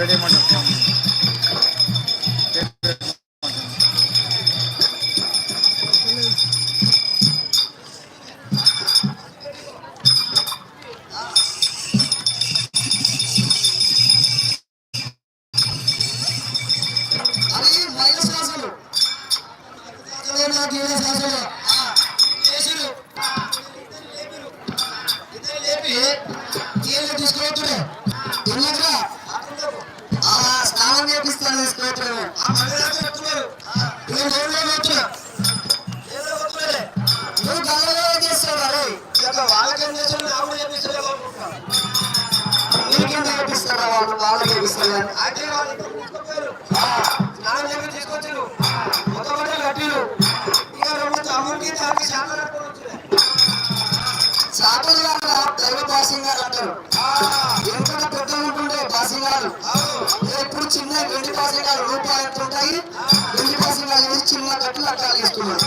Ready பண்ணிருக்கோம் గారు అంటారు ఉంటుండే పాసింగ్ గారు ఎప్పుడు చిన్న వెండి పాసింగ్ గారు రూపాయలు ఉంటాయి? వెండి పాసింగ్ గారు చిన్న గట్లు అట్లా ఇస్తున్నారు.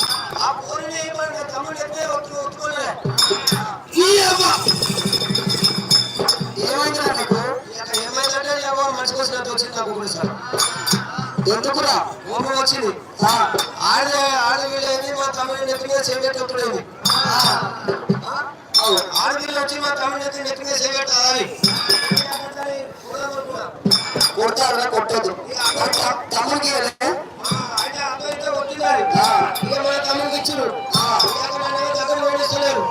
మీద చేపెట్టినప్పుడేమి ఆర్మీలు వచ్చి మా కమ్యూనిటీ నెట్ మీద చేపెట్టాలి. కొడతారా కొట్టదు? తమ్ముడికి ఇచ్చారు దగ్గర వేడిస్తలేరు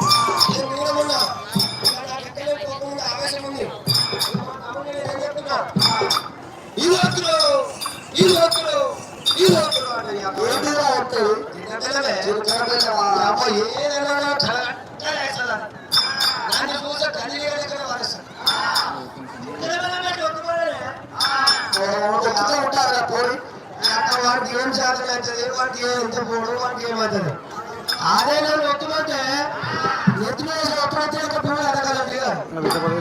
ఆవేశం ఉంది. నిజమే అమ్మో ఏదైనా దాన్ని చూసే తల్లి ఇక్కడ వారేస్తాడు ఒప్పుతూ ఉంటారు కదా పోయి. అక్కడ వాడికి ఏం శాతం అవుతుంది వాడికి ఎంత పోడు వాడికి అదే నేను ఒత్తుమంటే ఎత్తున ఒత్తుమంటే పోడు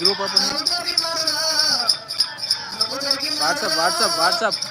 group open WhatsApp WhatsApp WhatsApp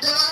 Thank you.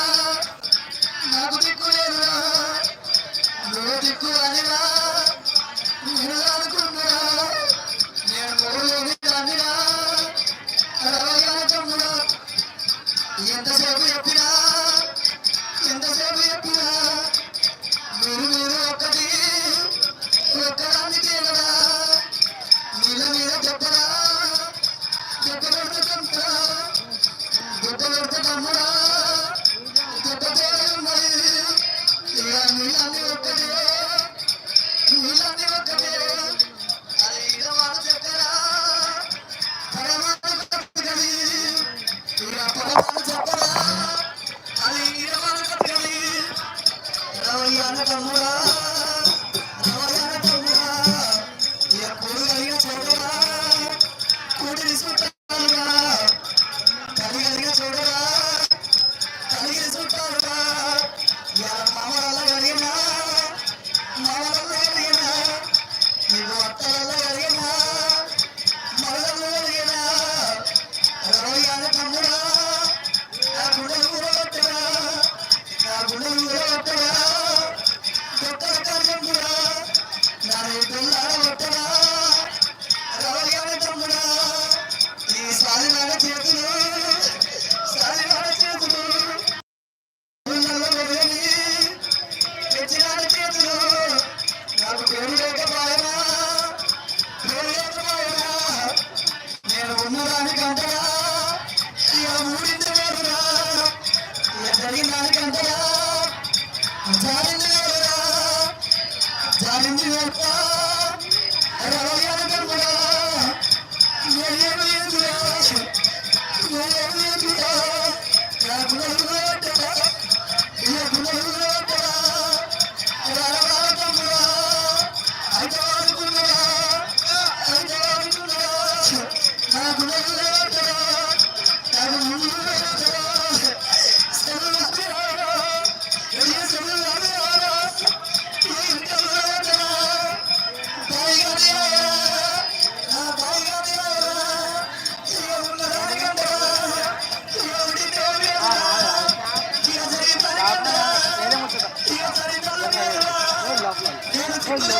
गुस्सा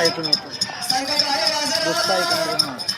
ऐकून होतो गुस्सा ऐकून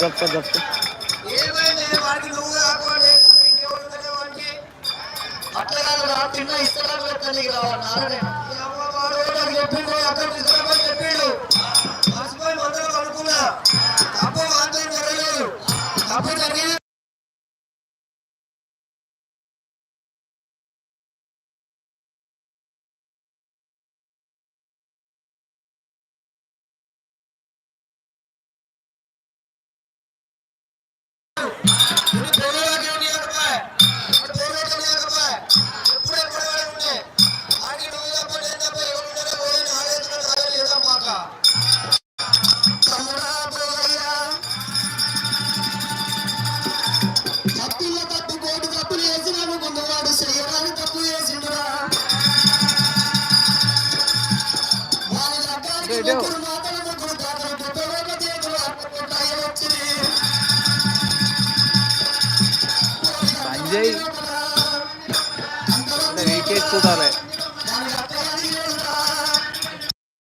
చెప్తా చెప్తా అట్లా కాదు నా తిన్న ఇస్తారా తల్లికి రావాలి నారాయణ అక్కడ